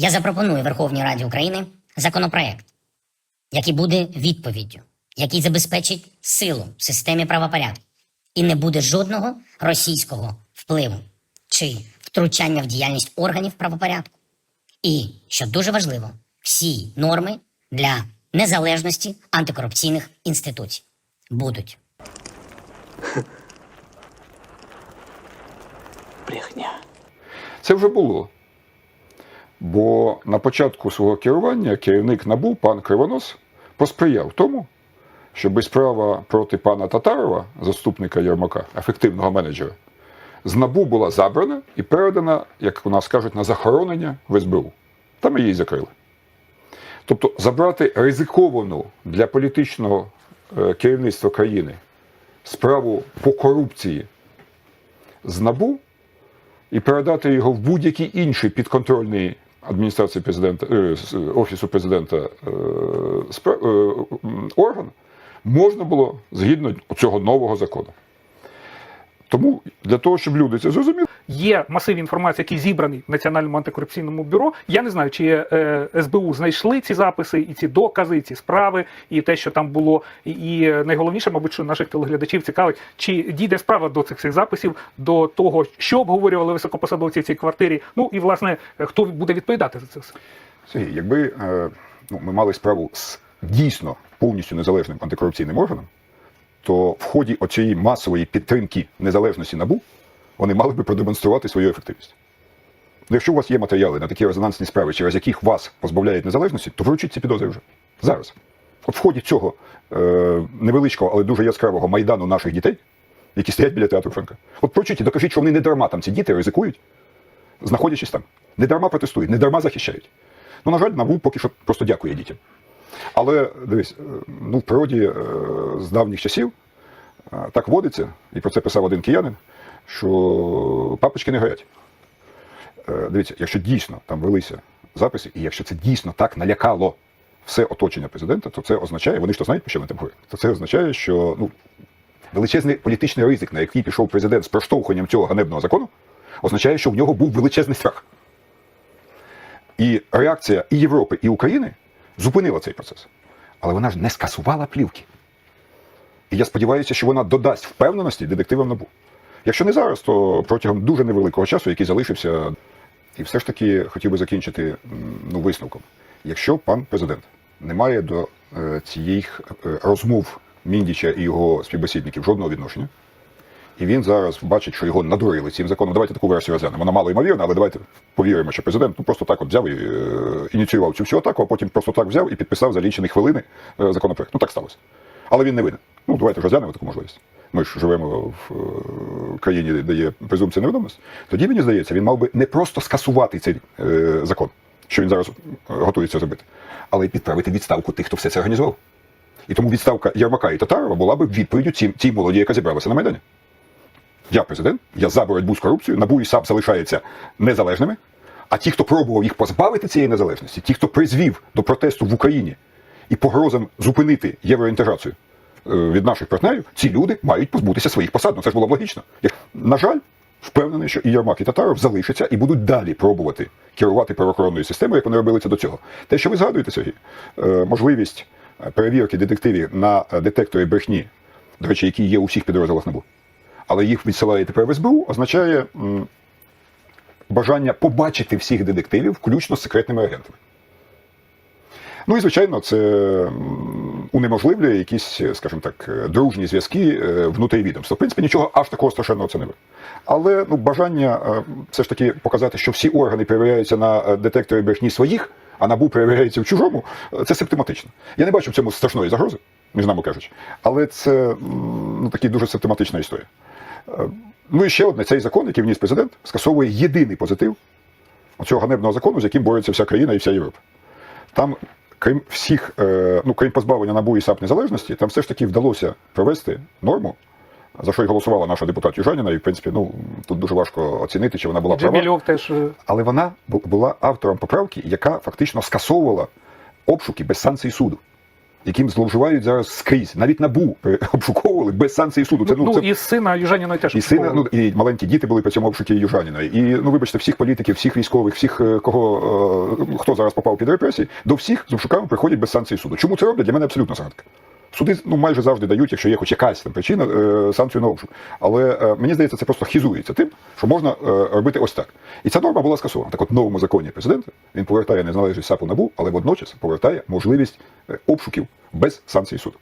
Я запропоную Верховній Раді України законопроект, який буде відповіддю, який забезпечить силу в системі правопорядку, і не буде жодного російського впливу чи втручання в діяльність органів правопорядку. І, що дуже важливо, всі норми для незалежності антикорупційних інституцій будуть. Брехня. Це вже було. Бо на початку свого керування керівник НАБУ, пан Кривонос, посприяв тому, щоб справа проти пана Татарова, заступника Єрмака, ефективного менеджера, з НАБУ була забрана і передана, як у нас кажуть, на захоронення в СБУ. Там її закрили. Тобто забрати ризиковану для політичного е, керівництва країни справу по корупції з НАБУ і передати його в будь-який інший підконтрольний адміністрації президента е, з- офісу президента е, е, орган можна було згідно цього нового закону. Тому для того, щоб люди це зрозуміли, Є масив інформації, який зібраний в Національному антикорупційному бюро. Я не знаю, чи е, СБУ знайшли ці записи, і ці докази, і ці справи, і те, що там було. І, і найголовніше, мабуть, що наших телеглядачів цікавить, чи дійде справа до цих всіх записів, до того, що обговорювали високопосадовці в цій квартирі. Ну і власне хто буде відповідати за це все. Сергій, якби е, ну, ми мали справу з дійсно повністю незалежним антикорупційним органом, то в ході оцієї масової підтримки незалежності НАБУ вони мали би продемонструвати свою ефективність. Ну, якщо у вас є матеріали на такі резонансні справи, через яких вас позбавляють незалежності, то вручіть ці підозри вже зараз. От в ході цього е, невеличкого, але дуже яскравого майдану наших дітей, які стоять біля театру Франка, от прочіть і докажіть, що вони не дарма там ці діти ризикують, знаходячись там. Не дарма протестують, не дарма захищають. Ну, на жаль, НАБУ поки що просто дякує дітям. Але дивись, е, ну, в природі е, з давніх часів так водиться, і про це писав один киянин, що папочки не горять. Е, Дивіться, якщо дійсно там велися записи, і якщо це дійсно так налякало все оточення президента, то це означає, вони ж то знають, про що вони там говорять, то це означає, що ну, величезний політичний ризик, на який пішов президент з проштовхуванням цього ганебного закону, означає, що в нього був величезний страх. І реакція і Європи, і України зупинила цей процес. Але вона ж не скасувала плівки. І я сподіваюся, що вона додасть впевненості детективам НАБУ. Якщо не зараз, то протягом дуже невеликого часу, який залишився, і все ж таки хотів би закінчити ну, висновком. Якщо пан президент не має до е, цієї е, розмов Міндіча і його співбесідників жодного відношення, і він зараз бачить, що його надурили цим законом. Давайте таку версію розглянемо. Вона мало ймовірна, але давайте повіримо, що президент ну, просто так от взяв і е, ініціював цю всю атаку, а потім просто так взяв і підписав за лічені хвилини е, законопроект. Ну так сталося. Але він не винен. Ну давайте розглянемо таку можливість. Ми ж живемо в е, країні, де є презумпція невідомості. Тоді мені здається, він мав би не просто скасувати цей е, закон, що він зараз е, готується зробити, але й підправити відставку тих, хто все це організував. І тому відставка Єрмака і Татарова була б відповіддю цій, цій молоді, яка зібралася на Майдані. Я президент, я за боротьбу з корупцією, НАБУ і САП залишаються незалежними. А ті, хто пробував їх позбавити цієї незалежності, ті, хто призвів до протесту в Україні і погрозам зупинити євроінтеграцію від наших партнерів, ці люди мають позбутися своїх посад. Ну це ж було б логічно. На жаль, впевнений, що і Єрмак, і Татаров залишаться і будуть далі пробувати керувати правоохоронною системою, як вони робили це до цього. Те, що ви згадуєте, Сергій, е, можливість е, перевірки детективів на е, детектори брехні, до речі, які є у всіх підрозділах НАБУ, але їх відсилає тепер в СБУ, означає бажання побачити всіх детективів, включно з секретними агентами. Ну і звичайно, це унеможливлює якісь, скажімо так, е, дружні зв'язки е, внутрі відомства. В принципі, нічого аж такого страшенного це не ви. Але ну, бажання е, все ж таки показати, що всі органи перевіряються на е, детекторі брехні своїх, а набу перевіряється в чужому, е, це симптоматично. Я не бачу в цьому страшної загрози, між нами кажучи, але це ну, такі дуже симптоматична історія. Е, Ну і ще одне, цей закон, який вніс президент, скасовує єдиний позитив цього ганебного закону, з яким бореться вся країна і вся Європа. Там, крім всіх, е, ну крім позбавлення НАБУ і САП незалежності, там все ж таки вдалося провести норму, за що й голосувала наша депутат Южаніна, і в принципі, ну тут дуже важко оцінити, чи вона була права. Теж е, Але вона була автором поправки, яка фактично скасовувала обшуки без санкцій суду. Яким зловживають зараз скрізь. Навіть набу е, обшуковували без санкції суду. Це Ну, ну, це і сина Южаніної теж і сина, ну і маленькі діти були при цьому обшуті Южаніної. І ну вибачте, всіх політиків, всіх військових, всіх е, кого е, хто зараз попав під репресії, до всіх з обшуками приходять без санкції суду. Чому це роблять? Для мене абсолютно загадка. Суди ну майже завжди дають, якщо є хоч якась там причина, е, санкцію на обшук. Але е, мені здається, це просто хізується тим, що можна е, робити ось так. І ця норма була скасована. Так от в новому законі президента він повертає незалежність САПу набу, але водночас повертає можливість обшуків без санкції суду.